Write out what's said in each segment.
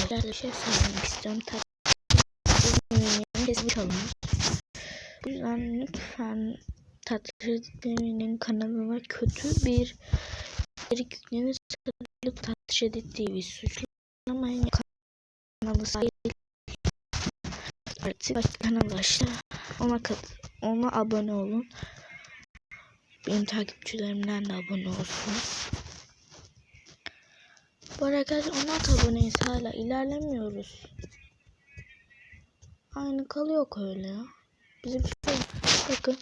arkadaşlar bir şey söylemek istiyorum. Tatlının kesmiş olun. Bu yüzden lütfen Tatlının kanalına kötü bir içerik yüklenirse Tatlı Edit TV suçlamayın. Kanalı sahip artık başka kanal açtı. Ona ona abone olun. Benim takipçilerimden de abone olsun. Bu arkadaşlar 16 aboneyiz hala ilerlemiyoruz. Aynı kalıyor öyle ya. Bizim şey bakın.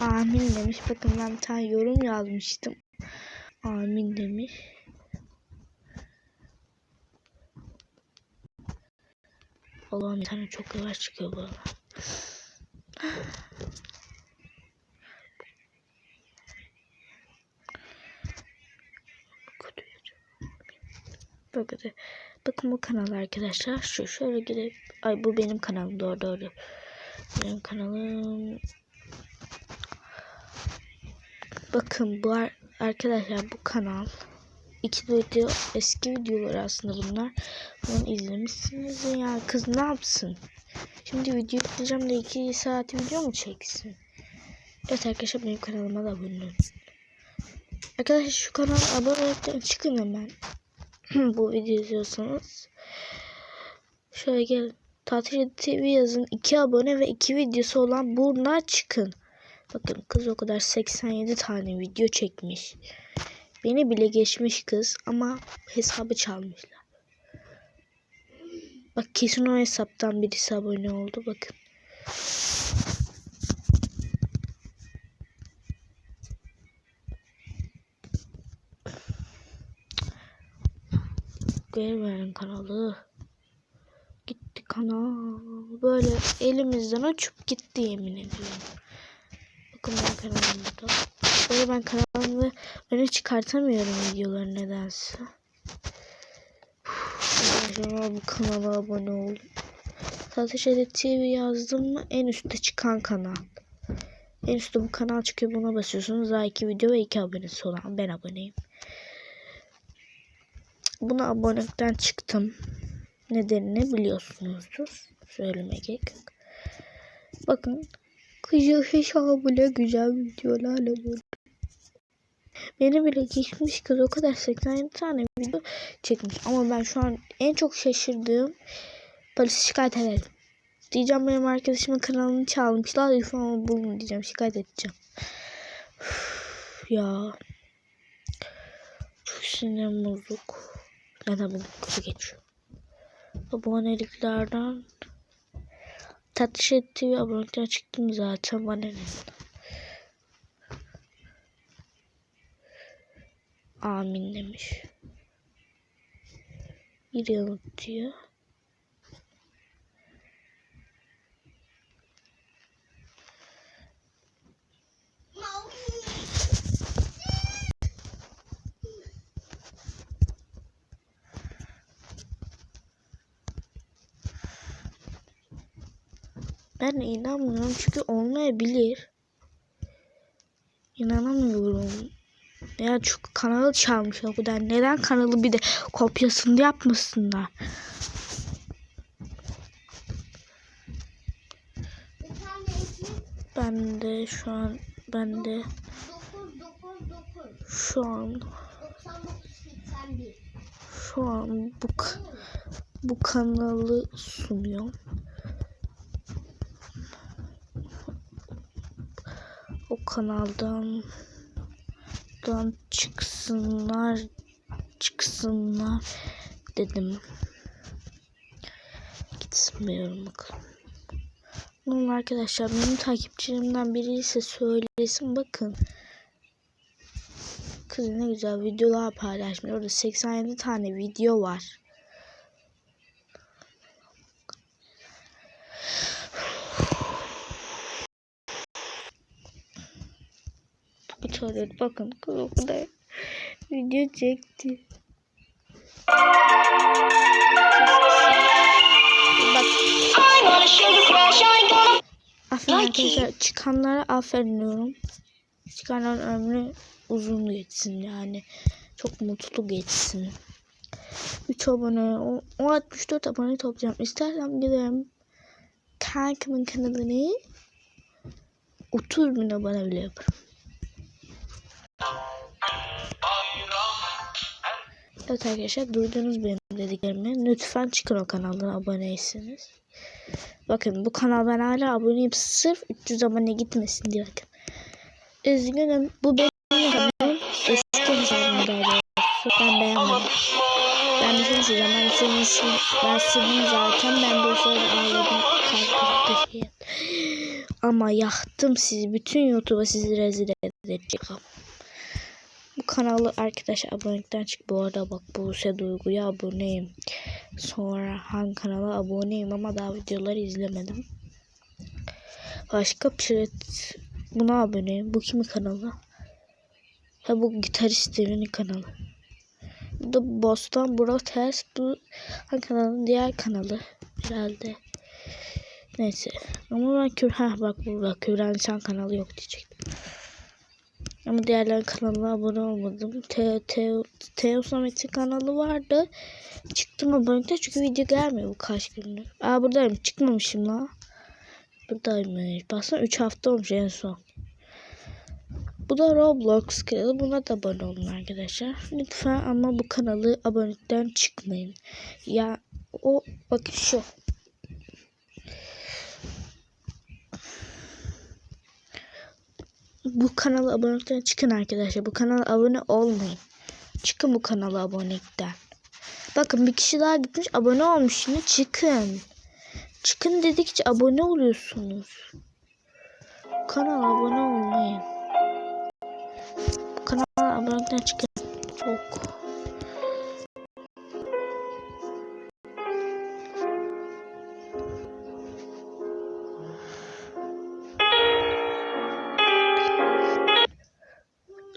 Amin demiş. Bakın ben bir tane yorum yazmıştım. Amin demiş. Allah'ım bir tane çok yavaş çıkıyor bu Bakın, bakın bu kanal arkadaşlar. Şu şöyle girip ay bu benim kanalım doğru doğru. Benim kanalım. Bakın bu ar arkadaşlar bu kanal iki video eski videolar aslında bunlar. Bunu izlemişsiniz ya kız ne yapsın? Şimdi video yükleyeceğim de 2 saat video mu çeksin? Evet arkadaşlar benim kanalıma da abone olun. Arkadaşlar şu kanala abone olmaktan çıkın hemen. Bu video izliyorsanız. Şöyle gel. Tatil TV yazın. 2 abone ve 2 videosu olan bunlar çıkın. Bakın kız o kadar 87 tane video çekmiş. Beni bile geçmiş kız ama hesabı çalmışlar. Bak kesin o hesaptan birisi abone oldu bakın. Geri kanalı. Gitti kanal. Böyle elimizden uçup gitti yemin ediyorum. Bakın ben kanalımda. Böyle ben kanalımı öne çıkartamıyorum videoları nedense. Acaba bu kanala abone olun. Sadece TV yazdım en üstte çıkan kanal. En üstte bu kanal çıkıyor buna basıyorsunuz. Daha iki video ve iki abonesi olan ben aboneyim. Buna abonelikten çıktım. Nedenini biliyorsunuzdur. Söylemeye gerek yok. Bakın. Kıcı hesabıyla güzel videolarla böyle. Beni bile geçmiş kız o kadar 87 tane video çekmiş. Ama ben şu an en çok şaşırdığım polisi şikayet edelim. Diyeceğim benim arkadaşımın kanalını çalmışlar. Lütfen bulun diyeceğim. Şikayet edeceğim. Üf, ya. Çok sinirim bozuk. Neden bu kızı geçiyor? Aboneliklerden Tatlı TV abonelikten çıktım zaten bana ne? Amin demiş. Bir yanıt diyor. Ben inanmıyorum çünkü olmayabilir. İnanamıyorum. Ya çünkü kanalı çalmışlar o kadar. Neden kanalı bir de kopyasını yapmasınlar? Ben de şu an ben de şu an şu an bu bu kanalı sunuyorum. O kanaldan dan çıksınlar çıksınlar dedim. Gitmiyorum bakalım. Bunun arkadaşlar benim takipçilerimden biri ise söylesin bakın. Kız ne güzel videolar paylaşmış. Orada 87 tane video var. Tuvalet bakın kız o kadar video çekti. Bak Aferin arkadaşlar. Çıkanlara aferin diyorum. Çıkanların ömrü uzun geçsin yani. Çok mutlu geçsin. 3 abone, o, o 64 abone toplayacağım. İstersem giderim kankamın kanalını 30 bin abone bile yaparım. Evet arkadaşlar duydunuz benim dediklerimi. Lütfen çıkın o kanaldan aboneyseniz. Bakın bu kanal ben hala aboneyim. Sırf 300 abone gitmesin diye bakın. Üzgünüm. Bu benim kanalım. Eski hesabım daha doğrusu. Ben beğenmedim. Ben şey söyleyeceğim. Ben senin için ben sildim zaten. Ben de o ağladım. Ama yaktım sizi. Bütün YouTube'a sizi rezil edeceğim. Bu kanalı arkadaşlar abonelikten çık. Bu arada bak Buse Duygu'ya aboneyim. Sonra Han kanala aboneyim ama daha videoları izlemedim. Başka Piret buna aboneyim. Bu kimin kanalı? Ha bu gitarist evinin kanalı. Bu da Boston Brothers. Bu Han kanalın diğer kanalı. Herhalde. Neyse. Ama ben Kür... Ha bak burada Kübra Nisan kanalı yok diyecektim. Ama diğerler kanalına abone olmadım. Teo, Teo, Teo Samet'in kanalı vardı. Çıktım abonelikten çünkü video gelmiyor bu kaç gündür. Aa buradayım. Çıkmamışım la. Buradaymış. Baksana 3 hafta olmuş en son. Bu da Roblox kanalı. Buna da abone olun arkadaşlar. Lütfen ama bu kanalı abonelikten çıkmayın. Ya o bakın şu. Bu kanala abonelikten çıkın arkadaşlar. Bu kanala abone olmayın. Çıkın bu kanala abonelikten. Bakın bir kişi daha gitmiş abone olmuş şimdi çıkın. Çıkın dedikçe abone oluyorsunuz. Bu kanala abone olmayın. Bu kanala abonelikten çıkın. Çok.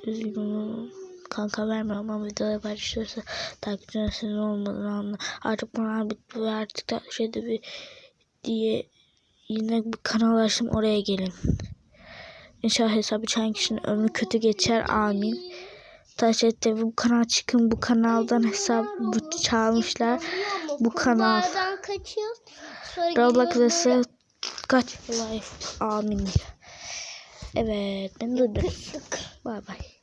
Üzgünüm. Kanka verme ama videoya paylaşırsa takipçilerin senin olmadığını anla. Artık bana bitti ve artık da şeyde bir diye yine bir kanal açtım oraya gelin. İnşallah hesabı çayan kişinin ömrü kötü geçer amin. Taş ette bu kanal çıkın bu kanaldan hesap bu çalmışlar. Bu kanal. Roblox ve kaç life amin. Evet ben duydum. Bay bay.